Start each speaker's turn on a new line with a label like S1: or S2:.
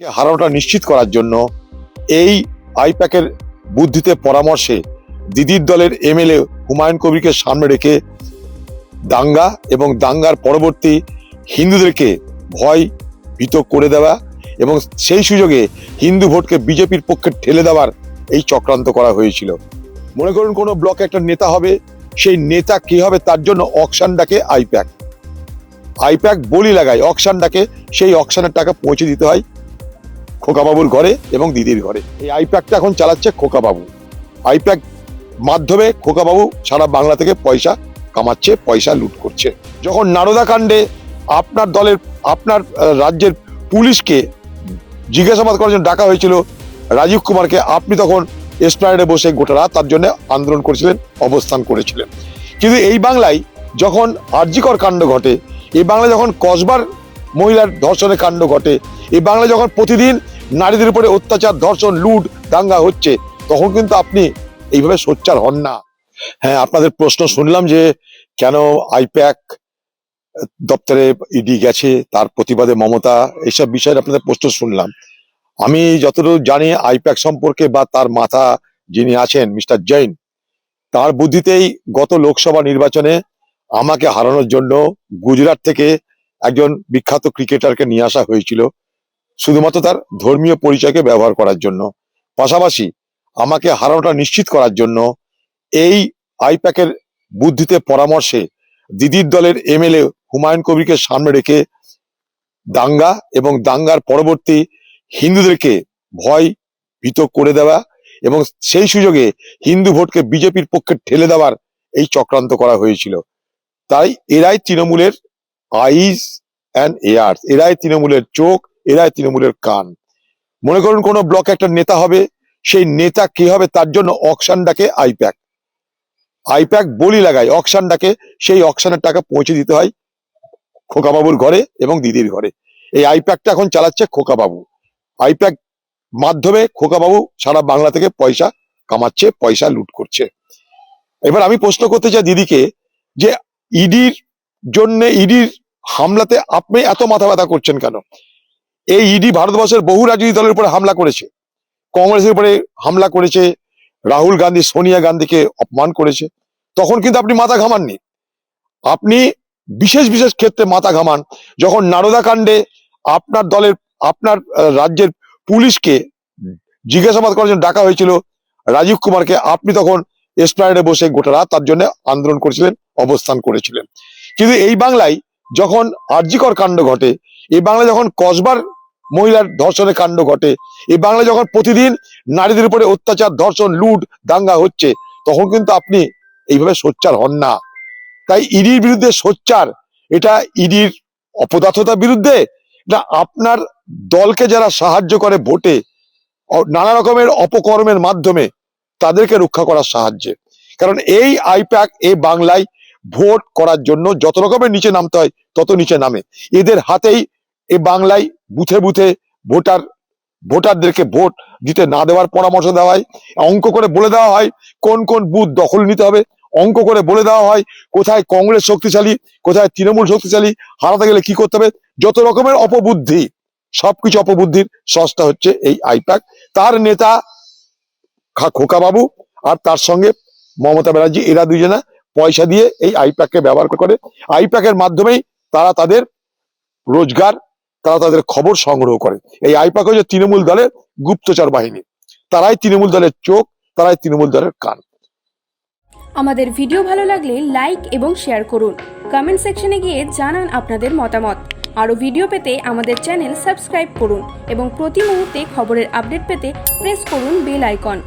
S1: হারানোটা নিশ্চিত করার জন্য এই আইপ্যাকের বুদ্ধিতে পরামর্শে দিদির দলের এমএলএ হুমায়ুন কবিরকে সামনে রেখে দাঙ্গা এবং দাঙ্গার পরবর্তী হিন্দুদেরকে ভয় ভীত করে দেওয়া এবং সেই সুযোগে হিন্দু ভোটকে বিজেপির পক্ষে ঠেলে দেওয়ার এই চক্রান্ত করা হয়েছিল। মনে করুন কোনো ব্লকে একটা নেতা হবে, সেই নেতা কি হবে তার জন্য অকশান ডাকে আইপ্যাক। আইপ্যাক বলি লাগায়, অকশান ডাকে, সেই অকশানের টাকা পৌঁছে দিতে হয়। খোকাবাবুর ঘরে এবং দিদির ঘরে। এই আইপ্যাকটা এখন চালাচ্ছে খোকাবাবু। আইপ্যাক মাধ্যমে খোকাবাবু সারা বাংলা থেকে পয়সা কামাচ্ছে, পয়সা লুট করছে। যখন নারদা কাণ্ডে আপনার দলের, আপনার রাজ্যের পুলিশকে জিজ্ঞাসাবাদ করার জন্য ডাকা হয়েছিল রাজীব কুমারকে, আপনি তখন এসপ্লানেডে বসে গোটা রাত তার জন্য আন্দোলন করেছিলেন, অবস্থান করেছিলেন। কিন্তু এই বাংলায় যখন আর্যিকর কাণ্ড ঘটে, এই বাংলায় যখন কসবার মহিলার ধর্ষণের কাণ্ড ঘটে, এই বাংলায় যখন প্রতিদিন নারীদের উপরে অত্যাচার, ধর্ষণ, লুট, দাঙ্গা হচ্ছে। তখন কিন্তু আপনি এইভাবে সোচ্চার হন না। হ্যাঁ আপনাদের প্রশ্ন শুনলাম যে কেন আইপ্যাক দপ্তরে ইডি গেছে, তার প্রতিবাদে মমতা, এইসব বিষয়ে আপনাদের প্রশ্ন শুনলাম। আমি যতটুকু জানি, আইপ্যাক সম্পর্কে বা তার মাথা যিনি আছেন, মিস্টার জৈন, তার বুদ্ধিতেই গত লোকসভা নির্বাচনে আমাকে হারানোর জন্য গুজরাট থেকে একজন বিখ্যাত ক্রিকেটারকে নিয়ে আসা হয়েছিল। শুধুমাত্র তার ধর্মীয় পরিচয়কে ব্যবহার করার জন্য, পাশাপাশি আমাকে হারানোটা নিশ্চিত করার জন্য এই আইপ্যাকের বুদ্ধিতে পরামর্শে দিদির দলের এমএলএ হুমায়ুন কবিরকে সামনে রেখে দাঙ্গা এবং দাঙ্গার পরবর্তী হিন্দুদেরকে ভয় ভীত করে দেওয়া এবং সেই সুযোগে হিন্দু ভোটকে বিজেপির পক্ষে ঠেলে দেওয়ার এই চক্রান্ত করা হয়েছিল। তাই এরাই তৃণমূলের আইস অ্যান্ড এয়ার্স এরাই তৃণমূলের চোখ এরাই তৃণমূলের কান। মনে করুন কোনো ব্লকে একটা নেতা হবে, সেই নেতা কি হবে তার জন্য অকশান ডাকে আইপ্যাক। আইপ্যাক বলি লাগায় অকশান ডাকে, সেই অকশানের টাকা পৌঁছে দিতে হয় খোকাবাবুর ঘরে এবং দিদির ঘরে। এই আইপ্যাকটা এখন চালাচ্ছে খোকাবাবু। আইপ্যাক মাধ্যমে খোকাবাবু সারা বাংলা থেকে পয়সা কামাচ্ছে, পয়সা লুট করছে। এবার আমি প্রশ্ন করতে চাই দিদিকে যে ইডির জন্য, ইডির হামলাতে আপনি এত মাথা ব্যথা করছেন কেন? এই ইডি ভারতবর্ষের বহু রাজনৈতিক দলের উপরে হামলা করেছে। কংগ্রেসের উপরে হামলা করেছে, রাহুল গান্ধী, সোনিয়া গান্ধীকে অপমান করেছে। তখন কিন্তু আপনি মাথা ঘামাননি। আপনি বিশেষ বিশেষ ক্ষেত্রে মাথা ঘামান। যখন নারদা কাণ্ডে আপনার দলের, আপনার রাজ্যের পুলিশকে জিজ্ঞাসাবাদ করার জন্য ডাকা হয়েছিল রাজীব কুমারকে, আপনি তখন এসপ্লানেডে বসে গোটা রাত তার জন্য আন্দোলন করেছিলেন, অবস্থান করেছিলেন। কিন্তু এই বাংলায় যখন আর্যিকর কাণ্ড ঘটে, এই বাংলায় যখন কসবার মহিলার ধর্ষণের কাণ্ড ঘটে। এই বাংলায় যখন প্রতিদিন নারীদের উপরে অত্যাচার, ধর্ষণ, লুট, দাঙ্গা হচ্ছে, তখন কিন্তু আপনি এইভাবে সোচ্চার হন না। তাই ইডির বিরুদ্ধে সোচ্চার, এটা ইডির অপদার্থতার বিরুদ্ধে না আপনার দলকে যারা সাহায্য করে ভোটে নানা রকমের অপকর্মের মাধ্যমে তাদেরকে রক্ষা করার সাহায্যে। কারণ এই আইপ্যাক, এই বাংলায় ভোট করার জন্য যত রকমের নিচে নামতে হয়, তত নিচে নামে। এদের হাতেই এই বাংলায় বুথে বুথে ভোটার, ভোটারদেরকে ভোট দিতে না দেওয়ার পরামর্শ দেওয়া হয়। অঙ্ক করে বলে দেওয়া হয় কোন কোন বুথ দখল নিতে হবে। অঙ্ক করে বলে দেওয়া হয় কোথায় কংগ্রেস শক্তিশালী, কোথায় তৃণমূল শক্তিশালী, হারাতে গেলে কি করতে হবে? যত রকমের অপবুদ্ধি, সবকিছু অপবুদ্ধির সস্তা হচ্ছে এই আইপ্যাক। তার নেতা খা- খোকাবাবু আর তার সঙ্গে মমতা ব্যানার্জি, এরা দুজনা পয়সা দিয়ে এই আইপ্যাককে ব্যবহার করে। আইপ্যাকের মাধ্যমেই তারা তাদের রোজগার তারা তাদের খবর সংগ্রহ করে। এই আইপ্যাক হচ্ছে তৃণমূল দলের গুপ্তচর বাহিনী। তারাই তৃণমূল দলের চোখ, তারাই তৃণমূল দলের কান।
S2: আমাদের ভিডিও ভালো লাগলে লাইক এবং শেয়ার করুন। কমেন্ট সেকশনে গিয়ে জানান আপনাদের মতামত। আরও ভিডিও পেতে আমাদের চ্যানেল সাবস্ক্রাইব করুন এবং প্রতি মুহূর্তে খবরের আপডেট পেতে প্রেস করুন বেল আইকন।